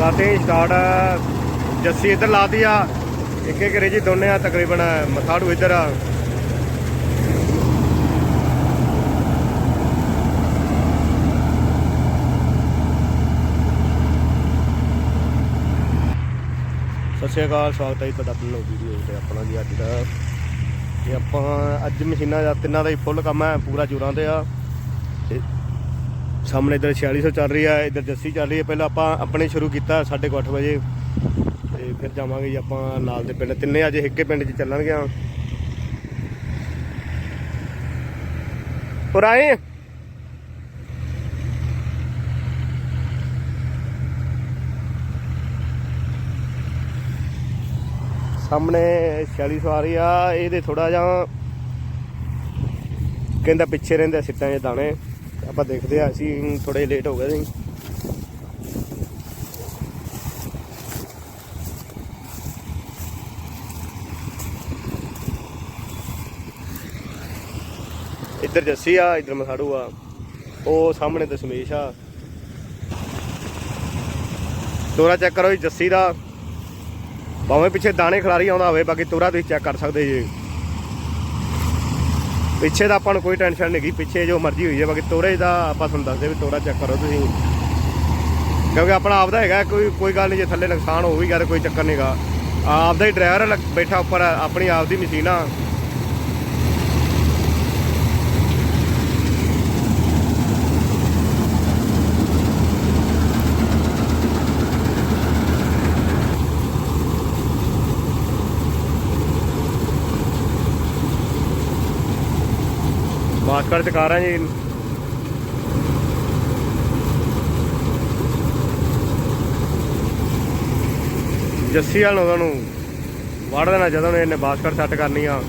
ਕਰਦੇ ਸਟਾਰਟ ਜੱਸੀ ਇੱਧਰ ਲਾਤੀ ਆ। ਇੱਕ ਇੱਕ ਰੇਜੀ ਦੋਨੇ ਆ, ਤਕਰੀਬਨ ਮਥਾੜੂ ਇੱਧਰ। ਆ ਸਤਿ ਸ਼੍ਰੀ ਅਕਾਲ, ਸਵਾਗਤ ਹੈ ਜੀ ਤੁਹਾਡਾ ਆਪਣੀ ਨਵੀਂ ਵੀਡੀਓ ਤੇ, ਆਪਣਾ ਜੀ ਅੱਜ ਦਾ। ਤੇ ਆਪਾਂ ਅੱਜ ਮਸ਼ੀਨਾਂ ਦਾ ਤਿੰਨਾਂ ਦਾ ਹੀ ਫੁੱਲ ਕੰਮ ਹੈ, ਪੂਰਾ ਜੋਰਾਂ ਤੇ ਆ। ਤੇ ਸਾਹਮਣੇ ਇਧਰ 4600 ਚੱਲ ਰਹੀ ਆ, ਇਧਰ ਜੱਸੀ ਚੱਲ ਰਹੀ ਹੈ ਪਹਿਲਾਂ ਆਪਾਂ ਆਪਣੇ ਸ਼ੁਰੂ ਕੀਤਾ 8:30 ਵਜੇ। ਤੇ ਫਿਰ ਜਾਵਾਂਗੇ ਜੀ ਆਪਾਂ ਨਾਲ ਦੇ ਪਿੰਡ। ਤਿੰਨੇ ਅੱਜ ਇੱਕੇ ਪਿੰਡ 'ਚ ਚੱਲਣਗੇ ਆ। ਹੋਰ ਆਏ? ਸਾਹਮਣੇ 4600 ਆ ਰਹੀ ਆ। ਇਹਦੇ ਥੋੜਾ ਜਿਹਾ ਕਹਿੰਦਾ ਪਿੱਛੇ ਰਹਿੰਦੇ ਸਿੱਟਾਂ ਦੇ ਦਾਣੇ। ਆਪਾਂ ਦੇਖਦੇ ਆ ਅਸੀਂ ਥੋੜੇ ਲੇਟ ਹੋ ਗਏ ਸੀ ਇੱਧਰ ਜੱਸੀ ਆ, ਇੱਧਰ ਮਸਾੜੂ ਆ। ਉਹ ਸਾਹਮਣੇ ਦਸ਼ਮੇਸ਼ ਆ। ਤੋਰਾ ਚੈੱਕ ਕਰੋ ਜੀ, ਜੱਸੀ ਦਾ। ਭਾਵੇਂ ਪਿੱਛੇ ਦਾਣੇ ਖਿਲਾਰੀ ਆਉਂਦਾ ਹੋਵੇ, ਬਾਕੀ ਤੋਰਾ ਤੁਸੀਂ ਚੈੱਕ ਕਰ ਸਕਦੇ ਜੀ। ਪਿੱਛੇ ਦਾ ਆਪਾਂ ਨੂੰ ਕੋਈ ਟੈਨਸ਼ਨ ਨਹੀਂ ਗੀ, ਪਿੱਛੇ ਜੋ ਮਰਜ਼ੀ ਹੋਈ ਹੈ ਬਾਕੀ ਤੋਰੇ ਦਾ ਆਪਾਂ ਤੁਹਾਨੂੰ ਦੱਸਦੇ ਵੀ ਤੋਰਾ ਚੈੱਕ ਕਰੋ ਤੁਸੀਂ। ਕਿਉਂਕਿ ਆਪਣਾ ਆਪਦਾ ਹੈਗਾ, ਕੋਈ ਕੋਈ ਗੱਲ ਨਹੀਂ ਜੇ ਥੱਲੇ ਨੁਕਸਾਨ ਹੋ ਵੀ ਗਿਆ ਤਾਂ ਕੋਈ ਚੱਕਰ ਨਹੀਂਗਾ ਆਪਦਾ ਹੀ ਡਰਾਈਵਰ ਬੈਠਾ ਉੱਪਰ, ਆਪਣੀ ਆਪਦੀ ਮਸ਼ੀਨ ਆ। ਮਾਸਕਰ ਚ ਜੀ ਜੱਸੀ ਵਾਲ ਉਹਨਾਂ ਨੂੰ ਵੜ ਦੇਣਾ ਜਦੋਂ ਇਹਨੇ ਬਾਸਕਟ ਸੈੱਟ ਕਰਨੀ ਆ।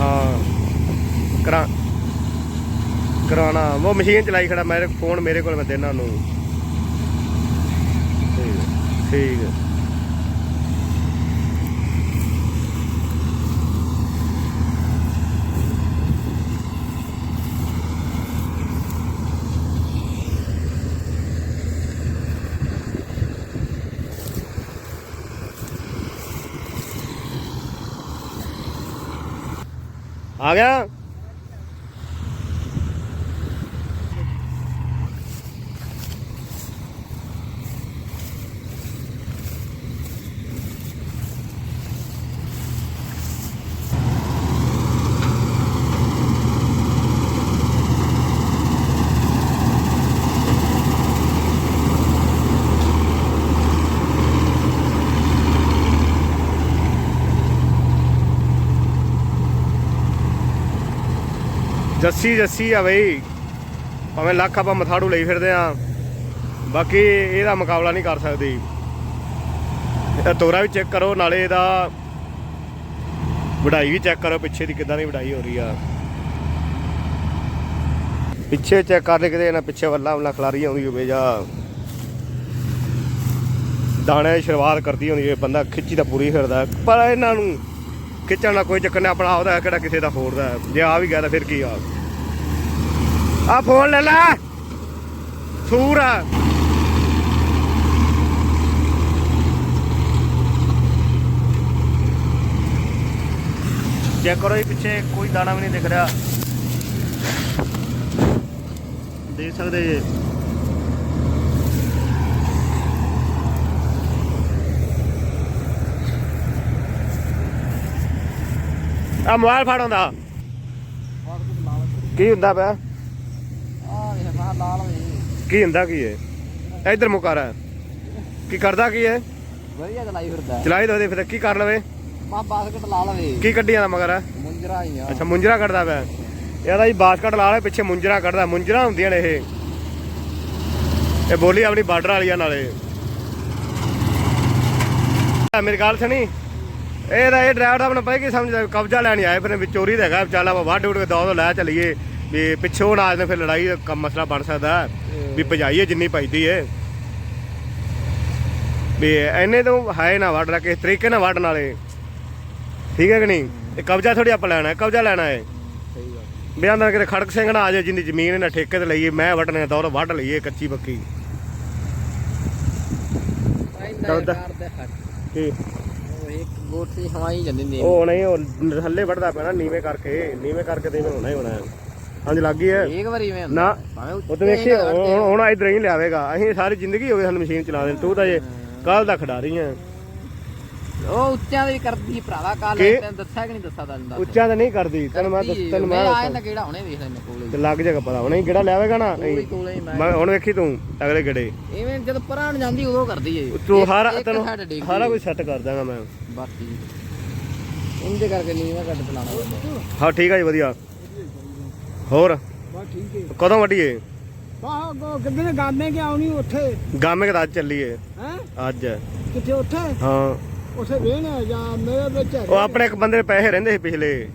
ਹਾਂ। ਕਰਾ ਕਰਾਣਾ ਉਹ ਮਸ਼ੀਨ ਚਲਾਈ ਖੜਾ, ਮੇਰੇ ਫੋਨ ਮੇਰੇ ਕੋਲ ਮੈਂ ਦੇਣਾ ਨੂੰ ਠੀਕ ਠੀਕ ਹੈ ਆ ਜੱਸੀ ਜੱਸੀ ਆ ਬਈ। ਭਾਵੇਂ ਲੱਖ ਆਪਾਂ ਮਥਾੜੂ ਲਈ ਫਿਰਦੇ ਆ, ਬਾਕੀ ਇਹਦਾ ਮੁਕਾਬਲਾ ਨਹੀਂ ਕਰ ਸਕਦੀ। ਤੋਰਾ ਵੀ ਚੈੱਕ ਕਰੋ, ਨਾਲੇ ਇਹਦਾ ਵਢਾਈ ਵੀ ਚੈੱਕ ਕਰੋ, ਪਿੱਛੇ ਦੀ ਕਿਦਾਂ ਦੀ ਵਢਾਈ ਹੋ ਰਹੀ ਆ। ਪਿੱਛੇ ਚੈੱਕ ਕਰ ਲੈ ਕਿਤੇ ਨਾ ਪਿੱਛੇ ਵੱਲਾ ਵੱਲਾ ਖਲਾਰੀ ਆਉਂਦੀ ਹੋਵੇ ਜਾਂ ਦਾਣੇ ਦੀ ਸ਼ੁਰੂਆਤ ਕਰਦੀ ਹੁੰਦੀ ਹੈ ਬੰਦਾ ਖਿੱਚੀ ਤਾਂ ਪੂਰੀ ਫਿਰਦਾ, ਪਰ ਇਹਨਾਂ ਨੂੰ ਖਿੱਚਣ ਦਾ ਕੋਈ ਚੱਕਰ ਨਹੀਂ, ਆਪਣਾ ਆਪਦਾ ਕਿਹੜਾ ਕਿਸੇ ਦਾ ਹੋਰ ਦਾ। ਜੇ ਆ ਵੀ ਗਿਆ ਤਾਂ ਫਿਰ ਕੀ ਆ? ਆ ਫੋਨ ਲੈ ਲੈ। ਸੂਰ ਆ। ਚੈੱਕ ਕਰੋ ਇਹ ਪਿੱਛੇ, ਕੋਈ ਦਾਣਾ ਵੀ ਨਹੀਂ ਦਿਖ ਰਿਹਾ। ਦੇਖ ਸਕਦੇ ਜੇ। ਆ ਮੋਬਾਈਲ ਫੜ ਹੁੰਦਾ ਕੀ ਹੁੰਦਾ ਪਿਆ? ਕੀ ਹੁੰਦਾ ਕੀ ਹੈ ਇਧਰ ਮੁਕਾਰਾ ਕੀ ਕਰਦਾ ਕੀ ਹੈ ਵਧੀਆ ਚਲਾਈ ਫਿਰਦਾ ਚਲਾਈ ਦੋ ਫਿਰ, ਕੀ ਕਰ ਲਵੇ? ਮਾ ਬਾਸਕਟ ਲਾਲ ਵੇ ਕੀ ਕੱਢੀ ਜਾਂਦਾ ਮਗਰ? ਮੁੰਜਰਾ ਹੀ ਆ ਅੱਛਾ, ਮੁੰਜਰਾ ਕੱਢਦਾ ਪਿਆ। ਇਹਦਾ ਜੀ ਬਾਸਕਟ ਲਾ ਲੈ ਪਿੱਛੇ ਮੁੰਜਰਾ ਕੱਢਦਾ। ਮੁੰਜਰਾ ਹੁੰਦੀਆਂ ਨੇ ਇਹ। ਇਹ ਬੋਲੀ ਆਪਣੀ ਬਾਰਡਰ ਵਾਲੀ ਆ ਨਾਲੇ ਆ ਮੇਰੀ ਗੱਲ ਸੁਣੀ। ਇਹ ਤਾਂ ਇਹ ਡਰਾਈਵਰ ਦਾ ਆਪਣਾ ਪਤਾ ਕੀ ਸਮਝਦਾ ਕਬਜ਼ਾ ਲੈਣ ਆਏ ਫਿਰ ਵੀ ਚੋਰੀ ਦਾ ਹੈਗਾ ਚੱਲ ਆਪਾਂ ਵੱਢ ਉੱਡ ਕੇ ਦੋ ਦੋ ਲੈ ਚੱਲੀਏ। ਵੀ ਪਿੱਛੋਂ ਨਾ ਨੇ ਫਿਰ ਲੜਾਈ ਦਾ ਕੰਮ ਮਸਲਾ ਬਣ ਸਕਦਾ। ਵੀ ਭਜਾਈਏ ਜਿੰਨੀ ਪੈਂਦੀ ਏ। ਵੀ ਐਨੇ ਤੋਂ ਹੈ ਨਾ ਵੱਢ ਲਾ ਕਿਸ ਤਰੀਕੇ ਨਾਲ ਵੱਢਣ ਵਾਲੇ ਠੀਕ ਹੈ ਕਿ ਨਹੀਂ? ਇਹ ਕਬਜ਼ਾ ਥੋੜੀ ਆਪਾਂ ਲੈਣਾ ਹੈ ਕਬਜ਼ਾ ਲੈਣਾ ਹੈ। ਸਹੀ ਗੱਲ ਬਿਆਨ ਦਾ ਕਿਤੇ ਖੜਕ ਸਿੰਘ ਨਾ ਆ ਜਾਏ ਜਿੰਦੀ ਜ਼ਮੀਨ ਇਹਨਾਂ ਠੇਕੇ ਤੇ ਲਈਏ ਮੈਂ ਵਟਣੇ ਦੌਰ ਵੱਢ ਲਈਏ ਕੱਚੀ ਪੱਕੀ। ਕਰਦੇ ਹੱਟ ਕੀ? ਗੋਠੀ ਹਵਾਈ ਜਾਂਦੀ ਨੇ ਉਹ ਨਹੀਂ ਉਹ ਥੱਲੇ ਵੱਢਦਾ ਪੈਣਾ ਨੀਵੇਂ ਕਰਕੇ। ਨੀਵੇਂ ਕਰਕੇ ਤੇ ਇਵੇਂ ਹੋਣਾ ਹੀ ਹੋਣਾ। ਹੈ। ਹਾਂਜੀ ਲੱਗ ਗਈ ਹੈ। ਇੱਕ ਵਾਰੀ ਮੈਂ ਨਾ ਭਾਵੇਂ ਉਹ ਤੇ ਵੇਖੀ ਹੁਣ ਹੁਣ ਇਧਰ ਹੀ ਲਿਆਵੇਗਾ। ਅਸੀਂ ਸਾਰੀ ਜ਼ਿੰਦਗੀ ਹੋ ਗਈ ਸਾਨੂੰ ਮਸ਼ੀਨ ਚਲਾ ਦੇ ਤੂੰ ਤਾਂ ਜੇ ਕੱਲ ਦਾ ਖਿਡਾਰੀ ਆ। ਉਹ ਉੱਚਿਆਂ ਦੀ ਕਰਦੀ ਭਰਾਵਾ ਕਾਲ ਕੀ? ਤੈਨੂੰ ਦੱਸਿਆ ਕਿ ਨਹੀਂ ਦੱਸਿਆ ਤੈਨੂੰ ਦੱਸ। ਉੱਚਾ ਤਾਂ ਨਹੀਂ ਕਰਦੀ। ਤੈਨੂੰ ਮੈਂ ਦੱਸ- ਤੈਨੂੰ ਮੈਂ ਆਇਆ ਦੱਸਾਂ। ਨਾ ਕਿਹੜਾ ਹੁਣੇ ਵੇਖ ਲੈਣੇ ਕੋਲੇ। ਤੇ ਲੱਗ ਜਾਏਗਾ ਪਤਾ ਹੁਣੇ। ਕਿਹੜਾ ਲਿਆਵੇਗਾ ਨਾ? ਕੋਲੇ ਹੀ ਮੈਂ ਮੈਂ ਹੁਣ ਵੇਖੀ ਤੂੰ ਅਗਲੇ ਗੜੇ। ਇਵੇਂ ਜਦ ਪਰਾਂ ਨੂੰ ਜਾਂਦੀ ਉਦੋਂ ਕਰਦੀ ਏ। ਤੂੰ ਇੱਕ ਤੈਨੂੰ ਸਾਰਾ। ਕੁਝ ਸੈੱਟ ਕਰ ਦਾਂਗਾ ਮੈਂ। ਬਾਕੀ ਇੰਦੇ ਕਰਕੇ ਨਹੀਂ ਮੈਂ ਕੱਟ ਚਲਾਣਾ ਪੈਂਦਾ ਹਾਂ ਠੀਕ ਆ ਜੀ ਵਧੀਆ। ਹੋਰ? ਬਸ ਠੀਕ ਹੈ। ਕਦੋਂ ਵੱਡੀਏ ਬਾਹ ਕਿੱਦਾਂ ਗਾਮੇ ਕਿ ਆਉਣੀ ਉੱਥੇ? ਗਾਮੇ ਕਦਾ ਚੱਲੀਏ। ਹੈ? ਅੱਜ। ਕਿੱਥੇ ਉੱਥੇ? ਹਾਂ। ਉੱਥੇ ਵੇਹਣਾ ਜਾਂ ਮੇਰੇ ਵਿੱਚ ਉਹ ਆਪਣੇ ਇੱਕ ਬੰਦੇ ਦੇ ਪੈਸੇ ਰਹਿੰਦੇ ਸੀ ਪਿਛਲੇ।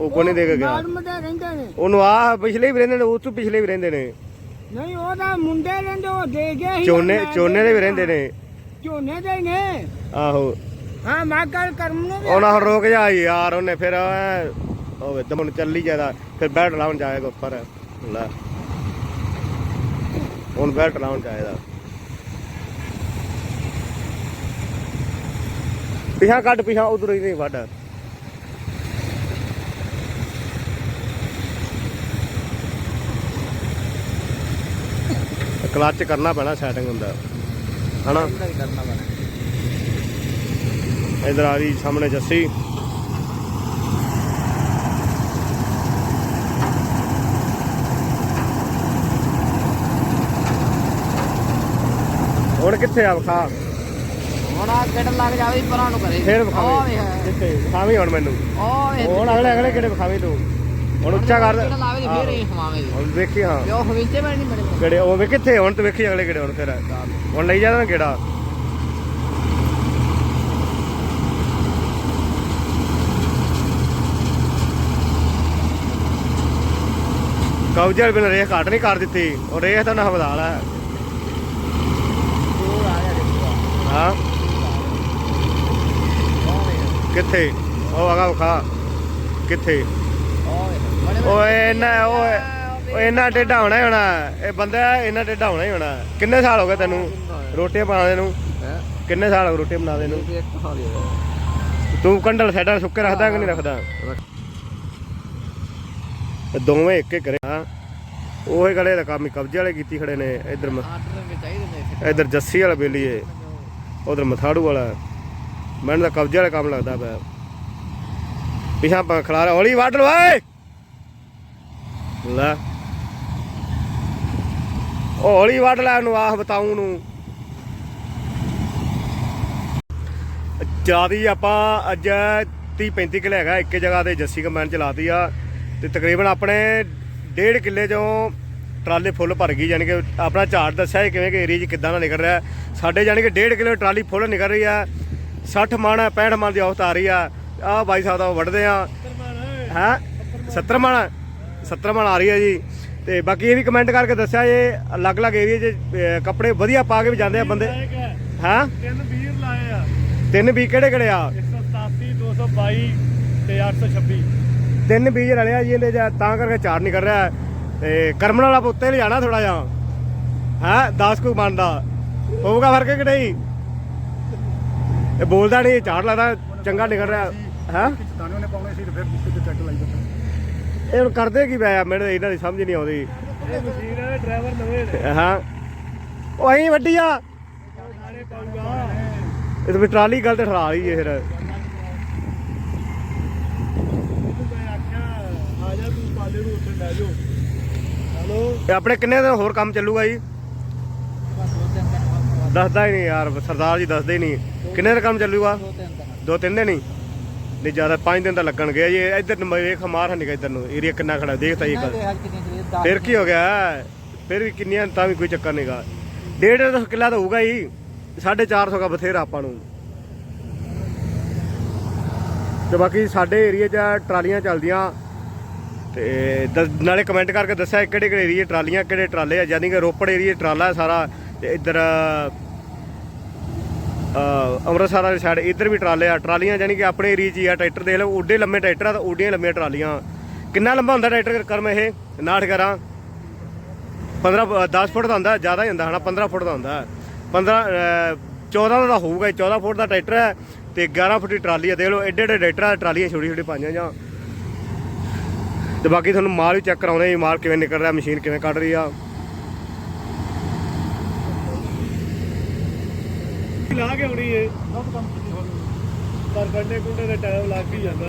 ਉਹ ਕੋਈ ਨਹੀਂ ਦੇ ਕੇ ਗਿਆ। ਮੈਡਮ ਦੇ ਰਹਿੰਦੇ ਨੇ। ਉਹਨੂੰ ਆ ਪਿਛਲੇ ਵੀ ਰਹਿੰਦੇ ਨੇ ਉਹ ਤੋਂ ਪਿਛਲੇ ਵੀ ਰਹਿੰਦੇ ਨੇ। ਨਹੀਂ ਉਹਦਾ ਮੁੰਡੇ ਰਹਿੰਦੇ ਉਹ ਦੇ ਗਏ ਸੀ। ਚੋਨੇ ਮੈਂ ਚੋਨੇ ਦੇ ਵੀ ਰਹਿੰਦੇ ਨੇ। ਝੋਨੇ ਦੇ ਹੀ ਨੇ। ਆਹੋ। ਹਾਂ ਮੈਂ ਕੱਲ ਕਰਮ ਨੂੰ ਵੀ ਉਹਨਾਂ ਹੁਣ ਰੁਕ ਜਾ ਯਾਰ ਉਹਨੇ ਫਿਰ ਉਹ ਨੂੰ ਚੱਲੀ ਜਾਦਾ ਫਿਰ ਬੈਠ ਲਾਉਣ ਜਾਏਗਾ ਉੱਪਰ। ਲੈ। ਹੁਣ ਬੈਠ ਲਾਉਣ ਜਾਏਗਾ ਪਿਛਾ ਕੱਢ ਪਿਛਾ ਉਧਰ ਹੀ ਨਹੀਂ ਵੱਢ। ਕਲੱਚ ਕਰਨਾ ਪੈਣਾ ਸੈਟਿੰਗ ਹੁੰਦਾ। ਹਨਾ? ਇੰਦਾ ਹੀ ਕਰਨਾ ਪੈਣਾ। ਇਧਰ ਆ ਰਹੀ ਸਾਹਮਣੇ ਜੱਸੀ। ਹੁਣ ਕਿੱਥੇ ਆ ਵਿਖਾ? ਹੁਣ ਆ ਕਿਹੜਾ ਲੱਗ ਜਾਵੇ ਪਰਾਂ ਨੂੰ ਕਰੇ। ਫੇਰ ਵਿਖਾਵੇਂ। ਵੇਖ। ਕਿੱਥੇ? ਵਿਖਾਵੀਂ ਹੁਣ ਮੈਨੂੰ। ਹੁਣ ਅਗਲੇ ਅਗਲੇ ਕਿਹੜੇ ਵਿਖਾਵੀਂ ਤੂੰ? ਹੁਣ ਉੱਚਾ ਕਰ। ਕਿਹੜਾ ਲਾਵੇ ਤੇ ਫੇਰ ਇਹ ਹਵਾਵੇਂ ਹੁਣ ਵੇਖੀ ਹਾਂ। ਉਹ ਹਵੀਚੇ ਬਣ ਨਹੀਂ ਬਣੇ ਕਿਹੜੇ? ਉਹ ਵੇ ਕਿੱਥੇ? ਹੁਣ ਤੂੰ ਵੇਖੀ ਅਗਲੇ ਕਿਹੜੇ ਹੁਣ ਫਿਰ। ਹੁਣ ਲਈ ਜਾਣਾ ਕਿਹੜਾ? ਕਬਜ਼ੇ ਬਿਨ ਰੇਖ ਘੱਟ ਨਹੀਂ ਕਰ ਦਿੱਤੀ। ਉਹ ਰੇਖ ਤਾਂ ਨਾ ਹਵਦਾਲ ਹੈ। ਕਿੱਥੇ? ਉਹ ਆਗਾ ਵਿਖਾ। ਕਿੱਥੇ? ਓਏ ਇਹਨਾਂ ਓਏ ਓਏ ਇਹਨਾਂ ਟੇਢਾ ਹੋਣਾ ਹੀ ਹੋਣਾ। ਇਹ ਬੰਦਾ ਇਹਨਾਂ ਟੇਢਾ ਹੋਣਾ ਹੀ ਹੋਣਾ। ਕਿੰਨੇ ਸਾਲ ਹੋ ਗਏ ਤੈਨੂੰ ਰੋਟੀਆਂ ਬਣਾਉਂਦੇ ਨੂੰ? ਕਿੰਨੇ ਸਾਲ ਹੋ ਗਏ ਰੋਟੀਆਂ ਬਣਾਉਂਦੇ ਨੂੰ? ਤੂੰ ਕੰਡਲ ਸਾਡਾ ਸੁੱਕੇ ਰੱਖਦਾ ਕਿ ਨਹੀਂ ਰੱਖਦਾ? ਦੋਵੇਂ ਇੱਕ ਕਰੇ ਉਹੇ ਗਲੇ ਦਾ ਕੰਮ ਹੀ ਕਬਜ਼ੇ ਵਾਲੇ ਕੀਤੀ ਖੜੇ ਨੇ ਇਧਰ ਇਧਰ ਜੱਸੀ ਵਾਲਾ ਬੇਲੀਏ ਉਧਰ ਮਥਾੜੂ ਵਾਲਾ। ਮੈਨੂੰ ਤਾਂ ਕਬਜ਼ੇ ਵਾਲਾ ਕੰਮ ਲੱਗਦਾ ਪਿਆ। ਪਿਛਾਂ ਪਾ ਖਲਾਰਾ ਹੌਲੀ ਵੱਢ ਲੋ ਓਏ! ਲੈ। ਹੌਲੀ ਵੱਢ ਲੈ ਨੂੰ ਆਹ ਬਤਾਉ ਨੂੰ। ਜਿਆਦੀ ਆਪਾਂ ਅੱਜ 30 35 ਕਿਲੇ ਹੈਗਾ ਇੱਕ ਜਗ੍ਹਾ ਤੇ ਜੱਸੀ ਕਮੈਨ ਚਲਾਤੀ ਆ ਤੇ ਤਕਰੀਬਨ ਆਪਣੇ ਡੇਢ ਕਿੱਲੇ ਚੋਂ ਟਰਾਲੇ ਫੁੱਲ ਭਰ ਗਈ ਯਾਨੀ ਕਿ ਆਪਣਾ ਝਾੜ ਦੱਸਿਆ ਸੀ ਕਿਵੇਂ ਕਿ ਏਰੀਆ 'ਚ ਕਿੱਦਾਂ ਦਾ ਨਿਕਲ ਰਿਹਾ। ਸਾਡੇ ਯਾਨੀ ਕਿ ਡੇਢ ਕਿੱਲੇ ਟਰਾਲੀ ਫੁੱਲ ਨਿਕਲ ਰਹੀ ਆ 60 ਮਣ 65 ਮਣ ਦੀ ਔਸਤ ਆ ਰਹੀ ਆ। ਆ ਬਾਈ ਸਾਹਿਬ ਦਾ ਵੱਢਦੇ ਆ। ਹੈ? 70 ਮਣ 70 ਮਣ ਆ ਰਹੀ ਆ ਜੀ। ਤੇ ਬਾਕੀ ਇਹ ਵੀ ਕਮੈਂਟ ਕਰਕੇ ਦੱਸਿਆ ਇਹ ਅਲੱਗ-ਅਲੱਗ ਏਰੀਆ 'ਚ ਕੱਪੜੇ ਵਧੀਆ ਪਾ ਕੇ ਵੀ ਜਾਂਦੇ ਆ ਬੰਦੇ। ਹਾਂ? ਤਿੰਨ ਵੀਰ ਲਾਏ ਆ। ਤਿੰਨ ਵੀ ਕਿਹੜੇ ਕਿਹੜੇ ਆ 187 222 ਤੇ 826 ਤਿੰਨ ਬੀਜ ਰਲਿਆ ਜੀ ਇਹਦੇ ਜਾਂ ਤਾਂ ਕਰਕੇ ਚਾਰ ਨਹੀਂ ਕਰ ਰਿਹਾ ਤੇ ਕਰਮਨ ਵਾਲਾ ਉੱਤੇ ਲਿਜਾਣਾ ਥੋੜਾ ਜਿਹਾ। ਹੈ 10 ਕੋਈ ਬਣਦਾ। ਹੋਊਗਾ ਫ਼ਰਕ ਕਿ ਨਹੀਂ? ਇਹ ਬੋਲਦਾ ਨਹੀਂ ਝਾੜ ਲੱਗਦਾ ਚੰਗਾ ਨਿਕਲ ਰਿਹਾ। ਹੈ? ਦਾਨੋਂ ਨੇ ਪਾਉਣੇ ਸੀ ਤੇ ਫਿਰ ਕਿਤੇ ਚੱਕ ਲਾਈ ਬੱਚਾ ਇਹ ਹੁਣ ਕਰਦੇ ਕੀ ਪਿਆ ਮੈਨੂੰ ਇਹਨਾਂ ਦੀ ਸਮਝ ਨਹੀਂ ਆਉਂਦੀ। ਇਹ ਮਸ਼ੀਨ ਹੈ ਡਰਾਈਵਰ ਨਵੇਂ ਨੇ। ਹਾਂ? ਉਹ ਐਂ ਵੱਡੀ ਆ। ਇਹ ਤਾਂ ਵੀ ਟਰਾਲੀ ਗੱਲ ਤੇ ਠਰਾ ਲਈ ਇਹ ਫਿਰ ਤੂੰ ਮੈਂ ਆਖਿਆ ਆ ਜਾ ਤੂੰ ਪਾਲੇ ਨੂੰ ਉੱਥੇ ਲੈ ਜਾਓ ਹਲੋ। ਇਹ ਆਪਣੇ ਕਿੰਨੇ ਦਿਨ ਹੋਰ ਕੰਮ ਚੱਲੂਗਾ ਜੀ? ਦੱਸਦਾ ਹੀ ਨਹੀਂ ਯਾਰ, ਸਰਦਾਰ ਜੀ ਦੱਸਦੇ ਹੀ ਨਹੀਂ। ਕਿੰਨੇ ਦਿਨ ਕੰਮ ਚੱਲੂਗਾ? ਦੋ ਤਿੰਨ ਦਿਨ ਹੀ। ਨਹੀਂ, ਜ਼ਿਆਦਾ ਪੰਜ ਦਿਨ ਤਾਂ ਲੱਗਣਗੇ ਜੀ। ਇੱਧਰ ਵੇਖ, ਮਾਰ ਹੰਨੀ ਇੱਧਰ ਨੂੰ। ਏਰੀਆ ਕਿੰਨਾ ਖੜਾ, ਦੇਖ ਤਾਂ ਇਹ ਫਿਰ ਕੀ ਹੋ ਗਿਆ? ਫਿਰ ਵੀ ਕਿੰਨੀਆਂ ਤਾਂ ਵੀ ਕੋਈ ਚੱਕਰ ਨਹੀਂਗਾ ਡੇਢ ਸੌ ਕਿੱਲਾ ਤਾਂ ਹੋਊਗਾ ਹੀ 450 ਦਾ ਬਥੇਰਾ ਆਪਾਂ ਨੂੰ। ਤੇ ਬਾਕੀ ਸਾਡੇ ਏਰੀਆ 'ਚ ਟਰਾਲੀਆਂ ਚੱਲਦੀਆਂ। ਤੇ ਦ- ਨਾਲੇ ਕਮੈਂਟ ਕਰਕੇ ਦੱਸਿਆ ਕਿਹੜੇ ਕਿਹੜੇ ਏਰੀਆ ਟਰਾਲੀਆਂ ਕਿਹੜੇ ਟਰਾਲੇ ਆ ਯਾਨੀ ਕਿ ਰੋਪੜ ਏਰੀਆ ਟਰਾਲਾ ਹੈ ਸਾਰਾ ਤੇ ਇੱਧਰ ਅੰਮ੍ਰਿਤਸਰ ਵਾਲੀ ਸਾਈਡ ਇੱਧਰ ਵੀ ਟਰਾਲੇ ਆ। ਟਰਾਲੀਆਂ ਜਾਨੀ ਕਿ ਆਪਣੇ ਏਰੀਏ 'ਚ ਹੀ ਆ ਟਰੈਕਟਰ ਦੇਖ ਲਓ ਉੱਡੇ ਲੰਮੇ ਟਰੈਕਟਰ ਆ ਤਾਂ ਉੱਡੀਆਂ ਲੰਮੀਆਂ ਟਰਾਲੀਆਂ। ਕਿੰਨਾ ਲੰਬਾ ਹੁੰਦਾ ਟਰੈਕਟਰ ਕਰਮ ਇਹ? 59 ਕਰਾਂ। 15 ਅ, 10 ਫੁੱਟ ਦਾ ਹੁੰਦਾ ਜ਼ਿਆਦਾ ਹੀ ਹੁੰਦਾ ਹਨਾ? 15 ਫੁੱਟ ਦਾ ਹੁੰਦਾ। 15 ਅ, 14 ਦਾ ਹੋਊਗਾ ਹੀ, 14 ਫੁੱਟ ਦਾ ਟਰੈਕਟਰ ਹੈ ਤੇ 11 ਫੁੱਟ ਦੀ ਟਰਾਲੀ ਆ। ਦੇਖ ਲਓ ਐਡੇ ਐਡੇ ਟਰੈਕਟਰ ਆ ਟਰਾਲੀਆਂ ਛੋਟੀ ਛੋਟੀ ਪਾਈਆਂ ਜਾਂ ਤੇ ਬਾਕੀ ਤੁਹਾਨੂੰ ਮਾਲ ਵੀ ਚੈੱਕ ਕਰਾਉਣੇ ਜੀ ਮਾਲ ਕਿਵੇਂ ਨਿਕਲ ਰਿਹਾ, ਮਸ਼ੀਨ ਕਿਵੇਂ ਕੱਢ ਰਹੀ ਆ। ਲਾ ਕੇ ਆਉਣੀ ਏ। ਪਰ ਕੰਡੇ ਕੁੰਡੇ ਦੇ ਟਾਈਮ ਲੱਗ ਹੀ ਜਾਂਦਾ।